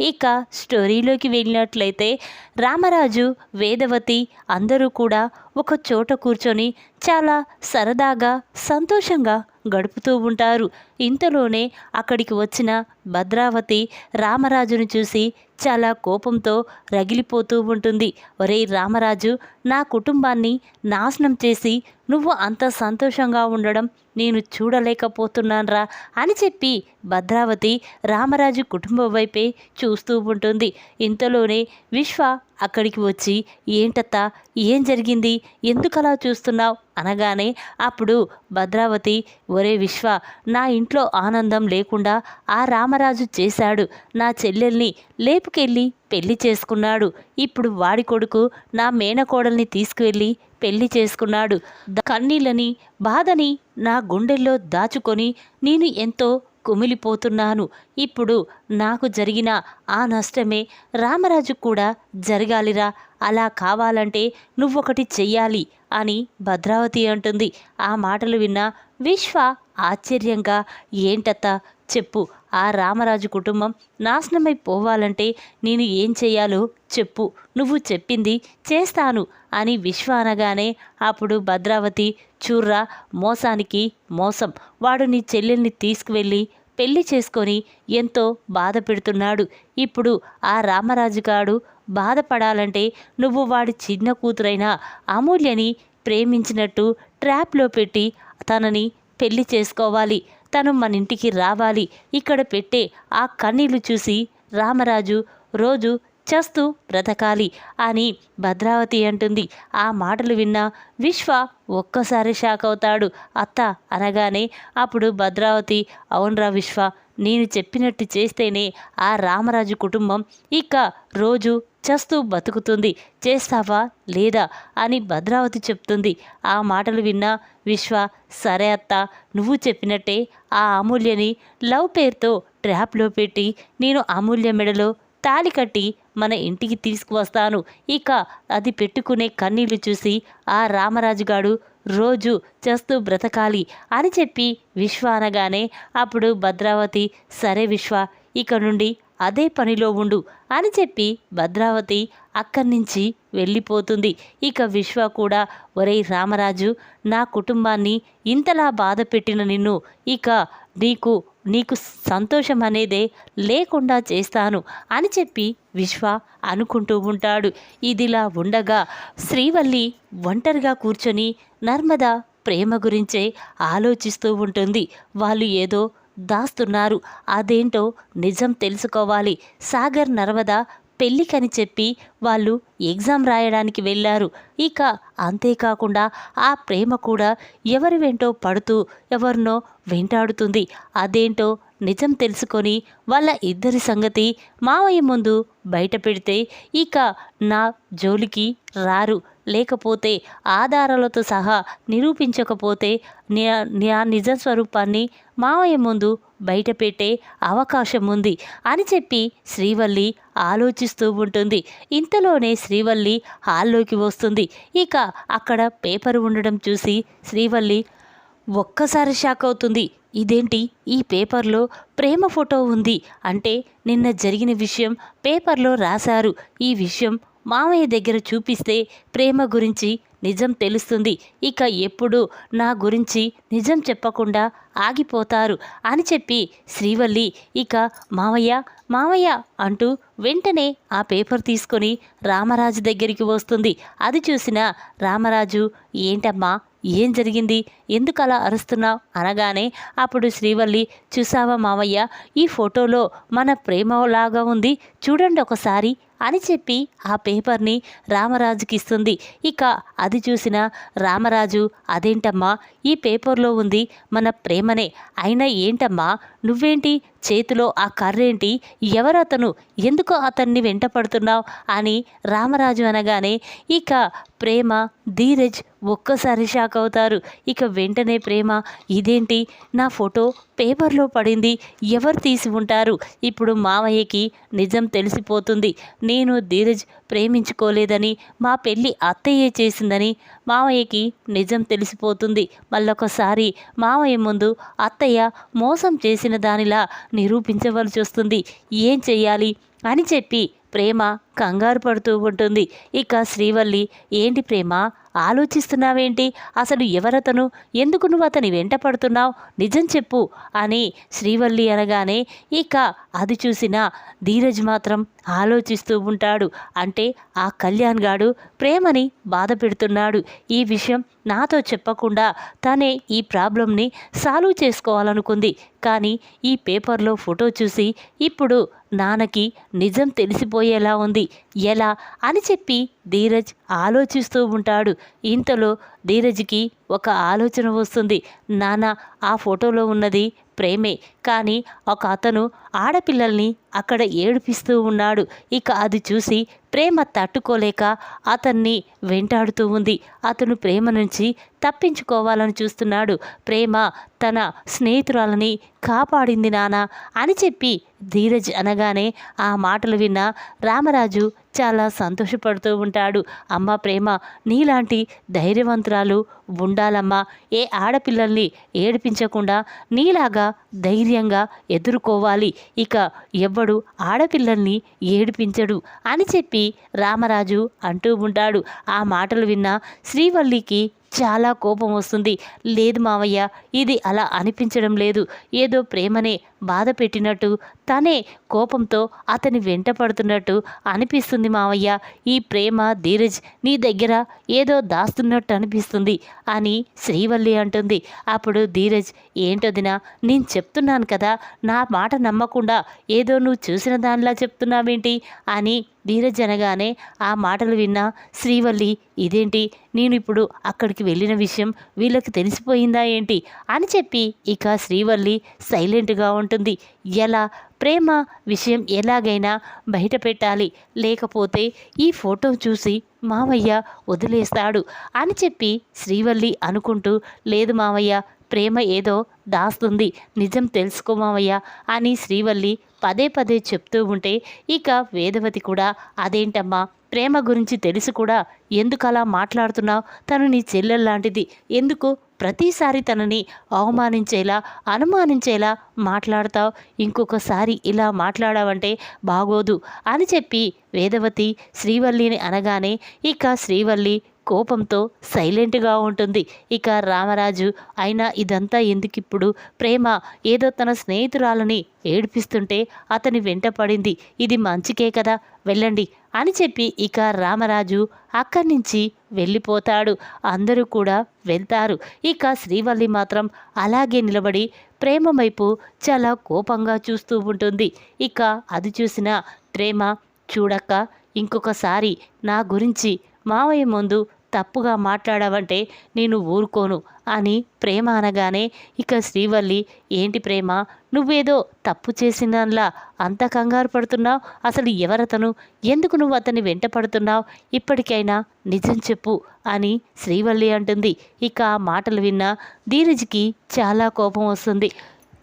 ఇక స్టోరీలోకి వెళ్ళినట్లయితే రామరాజు వేదవతి అందరూ కూడా ఒక చోట కూర్చొని చాలా సరదాగా సంతోషంగా గడుపుతూ ఉంటారు. ఇంతలోనే అక్కడికి వచ్చిన భద్రావతి రామరాజును చూసి చాలా కోపంతో రగిలిపోతూ ఉంటుంది. ఒరే రామరాజు నా కుటుంబాన్ని నాశనం చేసి నువ్వు అంత సంతోషంగా ఉండడం నేను చూడలేకపోతున్నాన్రా అని చెప్పి భద్రావతి రామరాజు కుటుంబం వైపే చూ చూస్తూ ఉంటుంది. ఇంతలోనే విశ్వ అక్కడికి వచ్చి ఏంటత్తా ఏం జరిగింది? ఎందుకలా చూస్తున్నావు? అనగానే అప్పుడు భద్రావతి ఒరే విశ్వ నా ఇంట్లో ఆనందం లేకుండా ఆ రామరాజు చేశాడు. నా చెల్లెల్ని లేపుకెళ్ళి పెళ్ళి చేసుకున్నాడు. ఇప్పుడు వాడి కొడుకు నా మేనకోడల్ని తీసుకువెళ్ళి పెళ్ళి చేసుకున్నాడు. కన్నీళ్ళని బాధని నా గుండెల్లో దాచుకొని నేను ఎంతో కుమిలిపోతున్నాను. ఇప్పుడు నాకు జరిగిన ఆ నష్టమే రామరాజు కూడా జరగాలిరా. అలా కావాలంటే నువ్వొకటి చెయ్యాలి అని భద్రావతి అంటుంది. ఆ మాటలు విన్న విశ్వ ఆశ్చర్యంగా ఏంటత్తా? చెప్పు. ఆ రామరాజు కుటుంబం నాశనమైపోవాలంటే నేను ఏం చెయ్యాలో చెప్పు. నువ్వు చెప్పింది చేస్తాను అని విశ్వ అనగానే అప్పుడు భద్రావతి చూర్రా మోసానికి మోసం. వాడు నీ చెల్లెల్ని తీసుకువెళ్ళి పెళ్ళి చేసుకొని ఎంతో బాధ పెడుతున్నాడు. ఇప్పుడు ఆ రామరాజు గాడు బాధపడాలంటే నువ్వు వాడి చిన్న కూతురైన అమూల్యని ప్రేమించినట్టు ట్రాప్లో పెట్టి తనని పెళ్ళి చేసుకోవాలి. తను మన ఇంటికి రావాలి. ఇక్కడ పెట్టే ఆ కన్నీళ్ళు చూసి రామరాజు రోజు చస్తూ బ్రతకాలి అని భద్రావతి అంటుంది. ఆ మాటలు విన్న విశ్వ ఒక్కసారి షాక్ అవుతాడు. అత్త అనగానే అప్పుడు భద్రావతి అవునరా విశ్వ నేను చెప్పినట్టు చేస్తేనే ఆ రామరాజు కుటుంబం ఇక రోజు చస్తూ బతుకుతుంది. చేస్తావా లేదా? అని భద్రావతి చెప్తుంది. ఆ మాటలు విన్న విశ్వ సరే అత్త నువ్వు చెప్పినట్టే ఆ అమూల్యని లవ్ పేరుతో ట్రాప్లో పెట్టి నేను అమూల్య మెడలో తాలి కట్టి మన ఇంటికి తీసుకువస్తాను. ఇక అది పెట్టుకునే కన్నీళ్ళు చూసి ఆ రామరాజుగాడు రోజు చేస్తూ బ్రతకాలి అని చెప్పి విశ్వ అనగానే అప్పుడు భద్రావతి సరే విశ్వ ఇక నుండి అదే పనిలో ఉండు అని చెప్పి భద్రావతి అక్కడి నుంచి వెళ్ళిపోతుంది. ఇక విశ్వ కూడా ఒరే రామరాజు నా కుటుంబాన్ని ఇంతలా బాధ పెట్టిన నిన్ను ఇక నీకు నీకు సంతోషం అనేదే లేకుండా చేస్తాను అని చెప్పి విశ్వ అనుకుంటూ ఉంటాడు. ఇదిలా ఉండగా శ్రీవల్లి ఒంటరిగా కూర్చొని నర్మద ప్రేమ గురించే ఆలోచిస్తూ ఉంటుంది. వాళ్ళు ఏదో దాస్తున్నారు. అదేంటో నిజం తెలుసుకోవాలి. సాగర్ నర్మద పెళ్ళికని చెప్పి వాళ్ళు ఎగ్జామ్ రాయడానికి వెళ్ళారు. ఇక అంతేకాకుండా ఆ ప్రేమ కూడా ఎవరి వెంటో పడుతూ ఎవరినో వెంటాడుతుంది. అదేంటో నిజం తెలుసుకొని వాళ్ళ ఇద్దరి సంగతి మావయ్య ముందు బయట పెడితే ఇక నా జోలికి రారు. లేకపోతే ఆధారాలతో సహా నిరూపించకపోతే నా నిజ స్వరూపాన్ని మావయ్య ముందు బయటపెట్టే అవకాశం ఉంది అని చెప్పి శ్రీవల్లి ఆలోచిస్తూ ఉంటుంది. ఇంతలోనే శ్రీవల్లి హాల్లోకి వస్తుంది. ఇక అక్కడ పేపర్ ఉండడం చూసి శ్రీవల్లి ఒక్కసారి షాక్ అవుతుంది. ఇదేంటి? ఈ పేపర్లో ప్రేమ ఫోటో ఉంది. అంటే నిన్న జరిగిన విషయం పేపర్లో రాశారు. ఈ విషయం మామయ్య దగ్గర చూపిస్తే ప్రేమ గురించి నిజం తెలుస్తుంది. ఇక ఎప్పుడు నా గురించి నిజం చెప్పకుండా ఆగిపోతారు అని చెప్పి శ్రీవల్లి ఇక మావయ్య మామయ్య అంటూ వెంటనే ఆ పేపర్ తీసుకొని రామరాజు దగ్గరికి వస్తుంది. అది చూసిన రామరాజు ఏంటమ్మా ఏం జరిగింది? ఎందుకు అలా అరుస్తున్నావు? అనగానే అప్పుడు శ్రీవల్లి చూసావా మావయ్య ఈ ఫోటోలో మన ప్రేమలాగా ఉంది. చూడండి ఒకసారి అని చెప్పి ఆ పేపర్ని రామరాజుకి ఇస్తుంది ఇక అది చూసిన రామరాజు అదేంటమ్మా ఈ పేపర్లో ఉంది మన ప్రేమనే. అయినా ఏంటమ్మా? నువ్వేంటి? చేతిలో ఆ కర్రేంటి? ఎవరతను? ఎందుకు అతన్ని వెంట పడుతున్నావు? అని రామరాజు అనగానే ఇక ప్రేమ ధీరజ్ ఒక్కసారి షాక్ అవుతారు. ఇక వెంటనే ప్రేమ ఇదేంటి? నా ఫోటో పేపర్లో పడింది. ఎవరు తీసి ఉంటారు? ఇప్పుడు మావయ్యకి నిజం తెలిసిపోతుంది. నేను ధీరజ్ ప్రేమించుకోలేదని మా పెళ్ళి అత్తయ్యే చేసిందని మావయ్యకి నిజం తెలిసిపోతుంది. మళ్ళొకసారి మావయ్య ముందు అత్తయ్య మోసం చేసిన దానిలా నిరూపించవలసి వస్తుంది. ఏం చెయ్యాలి? అని చెప్పి ప్రేమ కంగారు పడుతూ ఉంటుంది. ఇక శ్రీవల్లి ఏంటి ప్రేమ? ఆలోచిస్తున్నావేంటి? అసలు ఎవరతను? ఎందుకు నువ్వు అతని వెంట పడుతున్నావు? నిజం చెప్పు అని శ్రీవల్లి అనగానే ఇక అది చూసిన ధీరజ్ మాత్రం ఆలోచిస్తూ ఉంటాడు. అంటే ఆ కళ్యాణ్ గాడు ప్రేమని బాధ పెడుతున్నాడు. ఈ విషయం నాతో చెప్పకుండా తనే ఈ ప్రాబ్లంని సాల్వ్ చేసుకోవాలనుకుంది. కానీ ఈ పేపర్లో ఫోటో చూసి ఇప్పుడు నాన్నకి నిజం తెలిసిపోయేలా ఉంది. ఎలా అని చెప్పి ధీరజ్ ఆలోచిస్తూ ఉంటాడు. ఇంతలో ధీరజ్కి ఒక ఆలోచన వస్తుంది. నాన్న ఆ ఫోటోలో ఉన్నది ప్రేమే. కానీ ఒక అతను ఆడపిల్లల్ని అక్కడ ఏడిపిస్తూ ఉన్నాడు. ఇక అది చూసి ప్రేమ తట్టుకోలేక అతన్ని వెంటాడుతూ ఉంది. అతను ప్రేమ నుంచి తప్పించుకోవాలని చూస్తున్నాడు. ప్రేమ తన స్నేహితురాలని కాపాడింది నాన్న అని చెప్పి ధీరజ్ అనగానే ఆ మాటలు విన్న రామరాజు చాలా సంతోషపడుతూ ఉంటాడు. అమ్మ ప్రేమ నీలాంటి ధైర్యవంతురాలు ఉండాలమ్మా. ఏ ఆడపిల్లల్ని ఏడిపించకుండా నీలాగా ధైర్యంగా ఎదుర్కోవాలి. ఇక ఎవ్వడు ఆడపిల్లల్ని ఏడిపించడు అని చెప్పి రామరాజు అంటూ ఉంటాడు. ఆ మాటలు విన్న శ్రీవల్లికి చాలా కోపం వస్తుంది. లేదు మావయ్య ఇది అలా అనిపించడం లేదు. ఏదో ప్రేమనే బాధ పెట్టినట్టు తనే కోపంతో అతని వెంట పడుతున్నట్టు అనిపిస్తుంది మావయ్య. ఈ ప్రేమ ధీరజ్ నీ దగ్గర ఏదో దాస్తున్నట్టు అనిపిస్తుంది అని శ్రీవల్లి అంటుంది. అప్పుడు ధీరజ్ ఏంటొదినా నేను చెప్తున్నాను కదా నా మాట నమ్మకుండా ఏదో నువ్వు చూసిన దానిలా చెప్తున్నావేంటి? అని ధీరజ్ అనగానే ఆ మాటలు విన్న శ్రీవల్లి ఇదేంటి నేను ఇప్పుడు అక్కడికి వెళ్ళిన విషయం వీళ్ళకి తెలిసిపోయిందా ఏంటి? అని చెప్పి ఇక శ్రీవల్లి సైలెంట్గా ఉంటుంది. ఎలా? ప్రేమ విషయం ఎలాగైనా బయట పెట్టాలి లేకపోతే ఈ ఫోటో చూసి మావయ్య వదిలేస్తాడు అని చెప్పి శ్రీవల్లి అనుకుంటూ లేదు మావయ్య ప్రేమ ఏదో దాస్తుంది నిజం తెలుసుకో మావయ్య అని శ్రీవల్లి పదే పదే చెప్తూ ఉంటే ఇక వేదవతి కూడా అదేంటమ్మా ప్రేమ గురించి తెలిసి కూడా ఎందుకు అలా మాట్లాడుతున్నావు? తను నీ చెల్లెల్లాంటిది ఎందుకు ప్రతిసారి తనని అవమానించేలా అనుమానించేలా మాట్లాడతావు. ఇంకొకసారి ఇలా మాట్లాడావంటే బాగోదు అని చెప్పి వేదవతి శ్రీవల్లిని అనగానే ఇక శ్రీవల్లి కోపంతో సైలెంట్గా ఉంటుంది. ఇక రామరాజు అయినా ఇదంతా ఎందుకిప్పుడు? ప్రేమ ఏదో తన స్నేహితురాలని ఏడిపిస్తుంటే అతని వెంట పడింది. ఇది మంచికే కదా? వెళ్ళండి అని చెప్పి ఇక రామరాజు అక్కడి నుంచి వెళ్ళిపోతాడు. అందరూ కూడా వెళ్తారు. ఇక శ్రీవల్లి మాత్రం అలాగే నిలబడి ప్రేమ వైపు చాలా కోపంగా చూస్తూ ఉంటుంది. ఇక అది చూసిన ప్రేమ చూడక్క ఇంకొకసారి నా గురించి మావయ్య ముందు తప్పుగా మాట్లాడావంటే నేను ఊరుకోను అని ప్రేమ అనగానే ఇక శ్రీవల్లి ఏంటి ప్రేమ? నువ్వేదో తప్పు చేసినలా అంత కంగారు పడుతున్నావు? అసలు ఎవరతను? ఎందుకు నువ్వు అతన్ని వెంట పడుతున్నావు? ఇప్పటికైనా నిజం చెప్పు అని శ్రీవల్లి అంటుంది. ఇక ఆ మాటలు విన్న ధీరజ్కి చాలా కోపం వస్తుంది.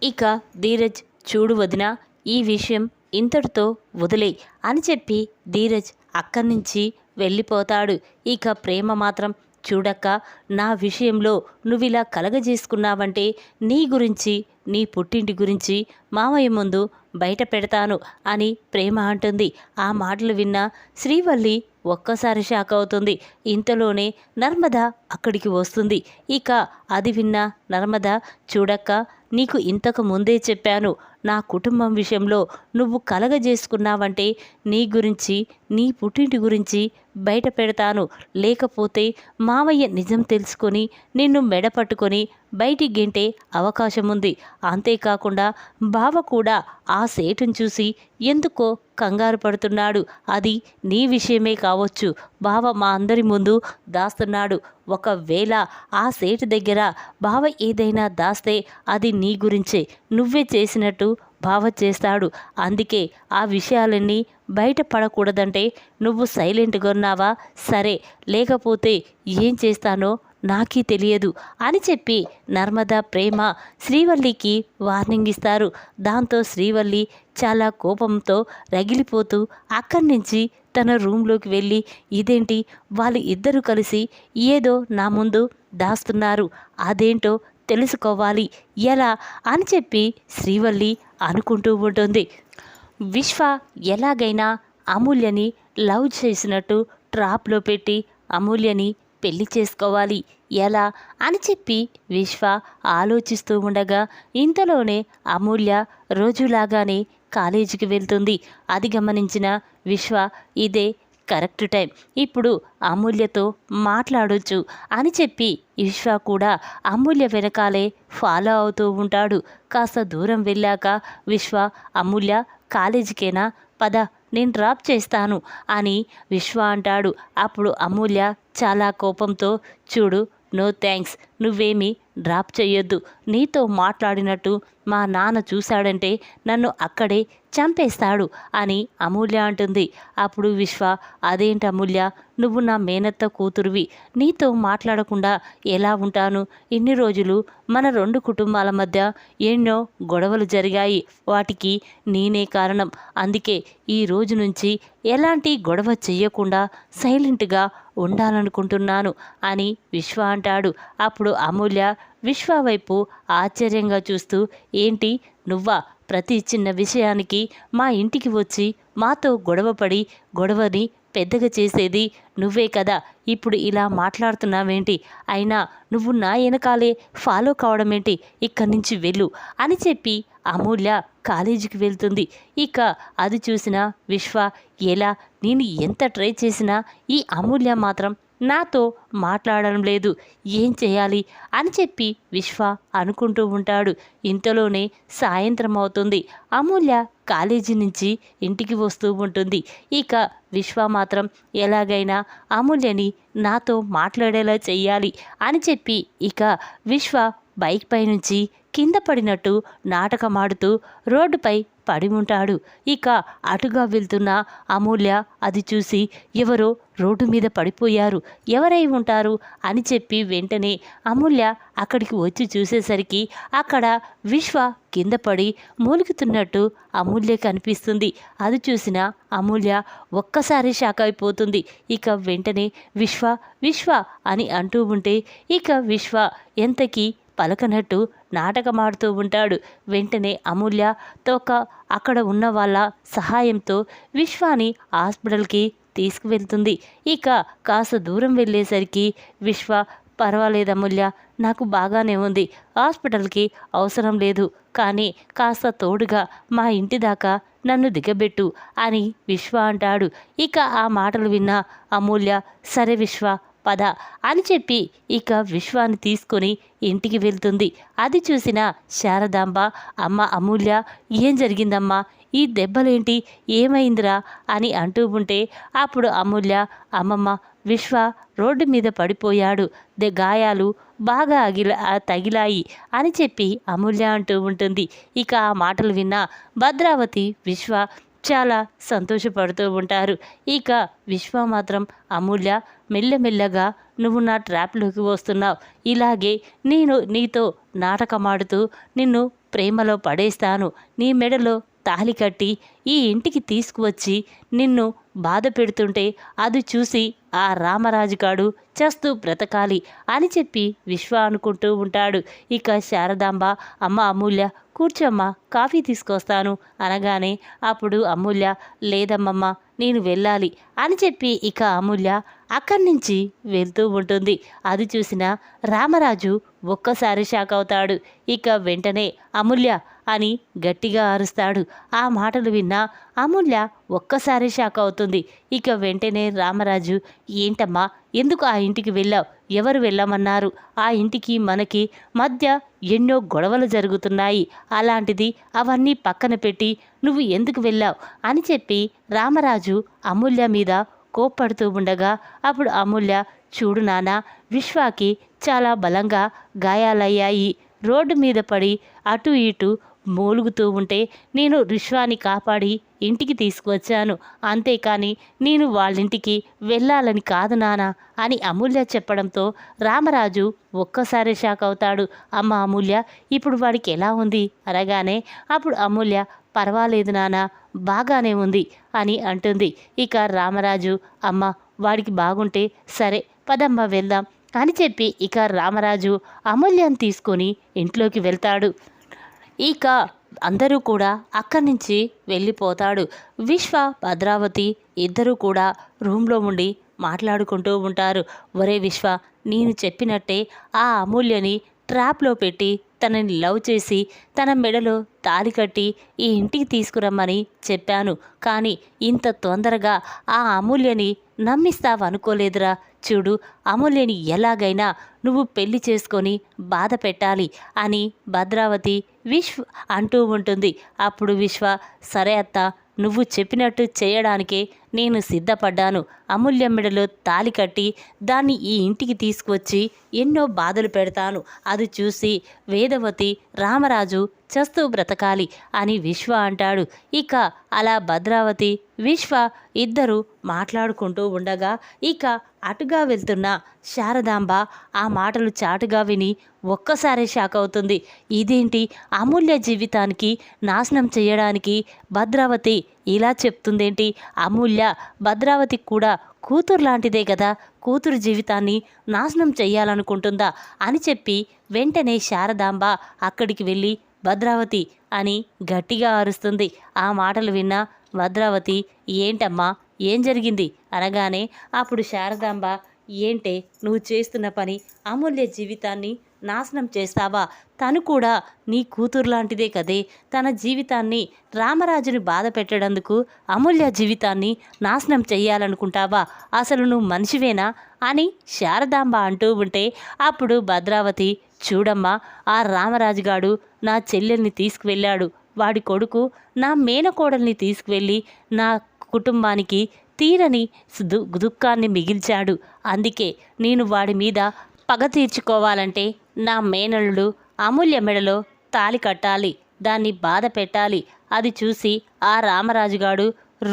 ఇక ధీరజ్ చూడు వదిన ఈ విషయం ఇంతటితో వదిలే అని చెప్పి ధీరజ్ అక్కడి నుంచి వెళ్ళిపోతాడు. ఇక ప్రేమ మాత్రం చూడక్క నా విషయంలో నువ్విలా కలగజేసుకున్నావంటే నీ గురించి నీ పుట్టింటి గురించి మామయ్య ముందు బయట పెడతాను అని ప్రేమ అంటుంది. ఆ మాటలు విన్న శ్రీవల్లి ఒక్కసారి షాక్ అవుతుంది. ఇంతలోనే నర్మద అక్కడికి వస్తుంది. ఇక అది విన్న నర్మద చూడక్క నీకు ఇంతకు ముందే చెప్పాను నా కుటుంబం విషయంలో నువ్వు కలగజేసుకున్నావంటే నీ గురించి నీ పుట్టింటి గురించి బయట పెడతాను. లేకపోతే మావయ్య నిజం తెలుసుకొని నిన్ను మెడ పట్టుకొని బయటికి గెంటే అవకాశం ఉంది. అంతేకాకుండా బావ కూడా ఆ సేటును చూసి ఎందుకో కంగారు పడుతున్నాడు. అది నీ విషయమే కావచ్చు. బావ మా అందరి ముందు దాస్తున్నాడు. ఒకవేళ ఆ సేటు దగ్గర బావ ఏదైనా దాస్తే అది నీ గురించే నువ్వే చేసినట్టు బావ చేస్తాడు. అందుకే ఆ విషయాలన్నీ బయటపడకూడదంటే నువ్వు సైలెంట్గా ఉన్నావా? సరే లేకపోతే ఏం చేస్తానో నాకీ తెలియదు అని చెప్పి నర్మదా ప్రేమ శ్రీవల్లికి వార్నింగ్ ఇస్తారు. దాంతో శ్రీవల్లి చాలా కోపంతో రగిలిపోతూ అక్కడి నుంచి తన రూమ్లోకి వెళ్ళి ఇదేంటి? వాళ్ళు ఇద్దరు కలిసి ఏదో నా ముందు దాస్తున్నారు. అదేంటో తెలుసుకోవాలి. ఎలా? అని చెప్పి శ్రీవల్లి అనుకుంటూ ఉంటుంది. విశ్వ ఎలాగైనా అమూల్యని లవ్ చేసినట్టు ట్రాప్లో పెట్టి అమూల్యని పెళ్ళి చేసుకోవాలి. ఎలా? అని చెప్పి విశ్వ ఆలోచిస్తూ ఉండగా ఇంతలోనే అమూల్య రోజులాగానే కాలేజీకి వెళ్తుంది. అది గమనించిన విశ్వ ఇదే కరెక్ట్ టైం. ఇప్పుడు అమూల్యతో మాట్లాడొచ్చు అని చెప్పి విశ్వ కూడా అమూల్య వెనకాలే ఫాలో అవుతూ ఉంటాడు. కాస్త దూరం వెళ్ళాక విశ్వ అమూల్య కాలేజీకేనా? పద నేను డ్రాప్ చేస్తాను అని విశ్వ అంటాడు. అప్పుడు అమూల్య చాలా కోపంతో చూడు నో థ్యాంక్స్ నువ్వేమీ డ్రాప్ చేయొద్దు నీతో మాట్లాడినట్టు మా నాన్న చూశాడంటే నన్ను అక్కడే చంపేస్తాడు అని అమూల్య అంటుంది. అప్పుడు విశ్వ అదేంటి అమూల్య? నువ్వు నా మేనత్త కూతురువి. నీతో మాట్లాడకుండా ఎలా ఉంటాను? ఇన్ని రోజులు మన రెండు కుటుంబాల మధ్య ఎన్నో గొడవలు జరిగాయి. వాటికి నేనే కారణం. అందుకే ఈ రోజు నుంచి ఎలాంటి గొడవ చెయ్యకుండా సైలెంట్గా ఉండాలనుకుంటున్నాను అని విశ్వ అంటాడు. అప్పుడు అమూల్య విశ్వ వైపు ఆశ్చర్యంగా చూస్తూ ఏంటి? నువ్వా? ప్రతి చిన్న విషయానికి మా ఇంటికి వచ్చి మాతో గొడవపడి గొడవని పెద్దగా చేసేది నువ్వే కదా. ఇప్పుడు ఇలా మాట్లాడుతున్నావేంటి? అయినా నువ్వు నా వెనకాలే ఫాలో కావడం ఏంటి ఇక్కడి నుంచి వెళ్ళు అని చెప్పి అమూల్య కాలేజీకి వెళ్తుంది. ఇక అది చూసిన విశ్వ ఎలా నేను ఎంత ట్రై చేసినా ఈ అమూల్య మాత్రం నాతో మాట్లాడడం లేదు. ఏం చేయాలి? అని చెప్పి విశ్వ అనుకుంటూ ఉంటాడు. ఇంతలోనే సాయంత్రం అవుతుంది. అమూల్య కాలేజీ నుంచి ఇంటికి వస్తూ ఉంటుంది. ఇక విశ్వ మాత్రం ఎలాగైనా అమూల్యని నాతో మాట్లాడేలా చెయ్యాలి అని చెప్పి ఇక విశ్వ బైక్ పై నుంచి కింద పడినట్టు నాటకమాడుతూ రోడ్డుపై పడి ఉంటాడు ఇక అటుగా వెళ్తున్న అమూల్య అది చూసి ఎవరో రోడ్డు మీద పడిపోయారు. ఎవరై ఉంటారు అని చెప్పి వెంటనే అమూల్య అక్కడికి వచ్చి చూసేసరికి అక్కడ విశ్వ కింద పడి మూలుగుతున్నట్టు అమూల్య కనిపిస్తుంది. అది చూసిన అమూల్య ఒక్కసారి షాక్ అయిపోతుంది. ఇక వెంటనే విశ్వ విశ్వ అని అంటూ ఉంటే ఇక విశ్వ ఎంతకీ పలకనట్టు నాటకమాడుతూ ఉంటాడు. వెంటనే అమూల్య తోక అక్కడ ఉన్న వాళ్ళ సహాయంతో విశ్వాని హాస్పిటల్కి తీసుకువెళ్తుంది. ఇక కాస్త దూరం వెళ్ళేసరికి విశ్వ పర్వాలేదు అమూల్య నాకు బాగానే ఉంది. హాస్పిటల్కి అవసరం లేదు. కానీ కాస్త తోడుగా మా ఇంటి దాకా నన్ను దిగబెట్టు అని విశ్వ అంటాడు. ఇక ఆ మాటలు విన్న అమూల్య సరే విశ్వ పద అని చెప్పి ఇక విశ్వాన్ని తీసుకొని ఇంటికి వెళ్తుంది. అది చూసిన శారదాంబ అమ్మ అమూల్య ఏం జరిగిందమ్మా? ఈ దెబ్బలేంటి? ఏమైందిరా? అని అంటూ ఉంటే అప్పుడు అమూల్య అమ్మమ్మ విశ్వ రోడ్డు మీద పడిపోయాడు. దె గాయాలు బాగా అగిల తగిలాయి అని చెప్పి అమూల్య అంటూ ఉంటుంది. ఇక ఆ మాటలు విన్న భద్రావతి విశ్వ చాలా సంతోషపడుతూ ఉంటారు. ఇక విశ్వ మాత్రం అమూల్య మెల్లమెల్లగా నువ్వు నా ట్రాప్లోకి వస్తున్నావు. ఇలాగే నేను నీతో నాటకమాడుతూ నిన్ను ప్రేమలో పడేస్తాను. నీ మెడలో తాళి కట్టి ఈ ఇంటికి తీసుకువచ్చి నిన్ను బాధ పెడుతుంటే అది చూసి ఆ రామరాజుగాడు చేస్తూ చస్తూ బ్రతకాలి అని చెప్పి విశ్వ అనుకుంటూ ఉంటాడు. ఇక శారదాంబ అమ్మ అమూల్య కూర్చోమ్మా కాఫీ తీసుకొస్తాను అనగానే అప్పుడు అమూల్య లేదమ్మమ్మ నేను వెళ్ళాలి అని చెప్పి ఇక అమూల్య అక్కడి నుంచి వెళ్తూ ఉంటుంది. అది చూసిన రామరాజు ఒక్కసారి షాక్ అవుతాడు. ఇక వెంటనే అమూల్య అని గట్టిగా అరుస్తాడు. ఆ మాటలు విన్న అమూల్య ఒక్కసారి షాక్ అవుతుంది. ఇక వెంటనే రామరాజు ఏంటమ్మా ఎందుకు ఆ ఇంటికి వెళ్ళావు? ఎవరు వెళ్ళమన్నారు? ఆ ఇంటికి మనకి మధ్య ఎన్నో గొడవలు జరుగుతున్నాయి. అలాంటిది అవన్నీ పక్కన పెట్టి నువ్వు ఎందుకు వెళ్ళావు? అని చెప్పి రామరాజు అమూల్య మీద కోప్పడుతూ ఉండగా అప్పుడు అమూల్య చూడు నానా విశ్వాకి చాలా బలంగా గాయాలయ్యాయి. రోడ్డు మీద పడి అటు ఇటు మూలుగుతూ ఉంటే నేను విశ్వాని కాపాడి ఇంటికి తీసుకువచ్చాను. అంతేకాని నేను వాళ్ళింటికి వెళ్ళాలని కాదు నానా అని అమూల్య చెప్పడంతో రామరాజు ఒక్కసారి షాక్ అవుతాడు. అమ్మ అమూల్య ఇప్పుడు వాడికి ఎలా ఉంది? అనగానే అప్పుడు అమూల్య పర్వాలేదు నానా బాగానే ఉంది అని అంటుంది. ఇక రామరాజు అమ్మ వాడికి బాగుంటే సరే పదమ్మ వెళ్దాం అని చెప్పి ఇక రామరాజు అమూల్యం తీసుకొని ఇంట్లోకి వెళ్తాడు. ఇక అందరూ కూడా అక్కడి నుంచి వెళ్ళిపోతాడు. విశ్వ భద్రావతి ఇద్దరూ కూడా రూమ్లో ఉండి మాట్లాడుకుంటూ ఉంటారు. ఒరే విశ్వ నేను చెప్పినట్టే ఆ అమూల్యని ట్రాప్లో పెట్టి తనని లవ్ చేసి తన మెడలో తాలి కట్టి ఈ ఇంటికి తీసుకురమ్మని చెప్పాను. కానీ ఇంత తొందరగా ఆ అమూల్యని నమ్మిస్తావనుకోలేదురా చూడు అమూల్యని ఎలాగైనా నువ్వు పెళ్ళి చేసుకొని బాధ పెట్టాలి అని భద్రావతి విశ్వ అంటూ ఉంటుంది. అప్పుడు విశ్వ సరే అత్త నువ్వు చెప్పినట్టు చేయడానికే నేను సిద్ధపడ్డాను. అమూల్య తాలి కట్టి దాన్ని ఈ ఇంటికి తీసుకువచ్చి ఎన్నో బాధలు పెడతాను. అది చూసి వేదవతి రామరాజు చస్తూ బ్రతకాలి అని విశ్వ అంటాడు. ఇక అలా భద్రావతి విశ్వ ఇద్దరు మాట్లాడుకుంటూ ఉండగా ఇక అటుగా వెళ్తున్న శారదాంబ ఆ మాటలు చాటుగా విని ఒక్కసారే షాక్ అవుతుంది. ఇదేంటి? అమూల్య జీవితానికి నాశనం చేయడానికి భద్రావతి ఇలా చెప్తుందేంటి? అమూల్య భద్రావతి కూడా కూతురు లాంటిదే కదా కూతురు జీవితాన్ని నాశనం చెయ్యాలనుకుంటుందా అని చెప్పి వెంటనే శారదాంబ అక్కడికి వెళ్ళి భద్రావతి అని గట్టిగా అరుస్తుంది. ఆ మాటలు విన్న భద్రావతి ఏంటమ్మా? ఏం జరిగింది? అనగానే అప్పుడు శారదాంబ ఏంటే? నువ్వు చేస్తున్న పని అమూల్య జీవితాన్ని నాశనం చేస్తావా? తను కూడా నీ కూతురు లాంటిదే కదే. తన జీవితాన్ని రామరాజుని బాధ పెట్టడందుకు అమూల్య జీవితాన్ని నాశనం చెయ్యాలనుకుంటావా? అసలు నువ్వు మనిషివేనా? అని శారదాంబ అంటూ ఉంటే అప్పుడు భద్రావతి చూడమ్మా ఆ రామరాజుగాడు నా చెల్లెల్ని తీసుకువెళ్ళాడు. వాడి కొడుకు నా మేనకోడల్ని తీసుకువెళ్ళి నా కుటుంబానికి తీరని దుఃఖాన్ని మిగిల్చాడు. అందుకే నేను వాడి మీద పగ తీర్చుకోవాలంటే నా మేనల్లుడు అమూల్య మెడలో తాలి కట్టాలి దాన్ని బాధ పెట్టాలి. అది చూసి ఆ రామరాజుగాడు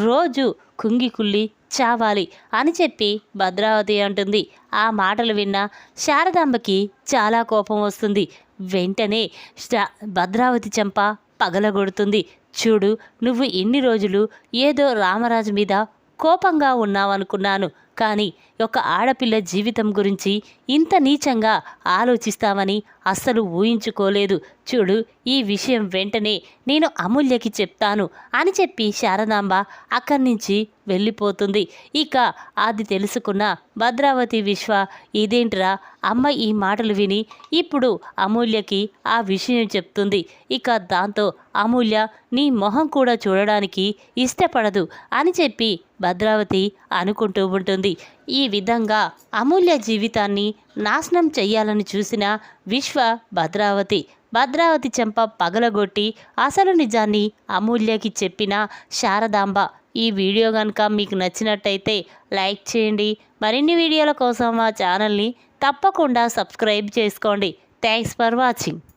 రోజు కుంగి కుల్లి చావాలి అని చెప్పి భద్రావతి అంటుంది. ఆ మాటలు విన్న శారదాంబకి చాలా కోపం వస్తుంది. వెంటనే భద్రావతి చెంప పగలగొడుతుంది. చూడు నువ్వు ఇన్ని రోజులు ఏదో రామరాజు మీద కోపంగా ఉన్నావనుకున్నాను. కానీ ఒక ఆడపిల్ల జీవితం గురించి ఇంత నీచంగా ఆలోచిస్తామని అస్సలు ఊహించుకోలేదు. చూడు ఈ విషయం వెంటనే నేను అమూల్యకి చెప్తాను అని చెప్పి శారదాంబ అక్కడి నుంచి వెళ్ళిపోతుంది. ఇక అది తెలుసుకున్న భద్రావతి విశ్వ ఇదేంట్రా? అమ్మ ఈ మాటలు విని ఇప్పుడు అమూల్యకి ఆ విషయం చెప్తుంది. ఇక దాంతో అమూల్య నీ మొహం కూడా చూడడానికి ఇష్టపడదు అని చెప్పి భద్రావతి అనుకుంటూ ఉంటుంది. ఈ విధంగా అమూల్య జీవితాన్ని నాశనం చెయ్యాలని చూసిన విశ్వ భద్రావతి. భద్రావతి చెంప పగలగొట్టి అసలు నిజాన్ని అమూల్యకి చెప్పిన శారదాంబ. ఈ వీడియో కనుక మీకు నచ్చినట్టయితే లైక్ చేయండి. మరిన్ని వీడియోల కోసం మా ఛానల్ని తప్పకుండా సబ్స్క్రైబ్ చేసుకోండి. Thanks for watching.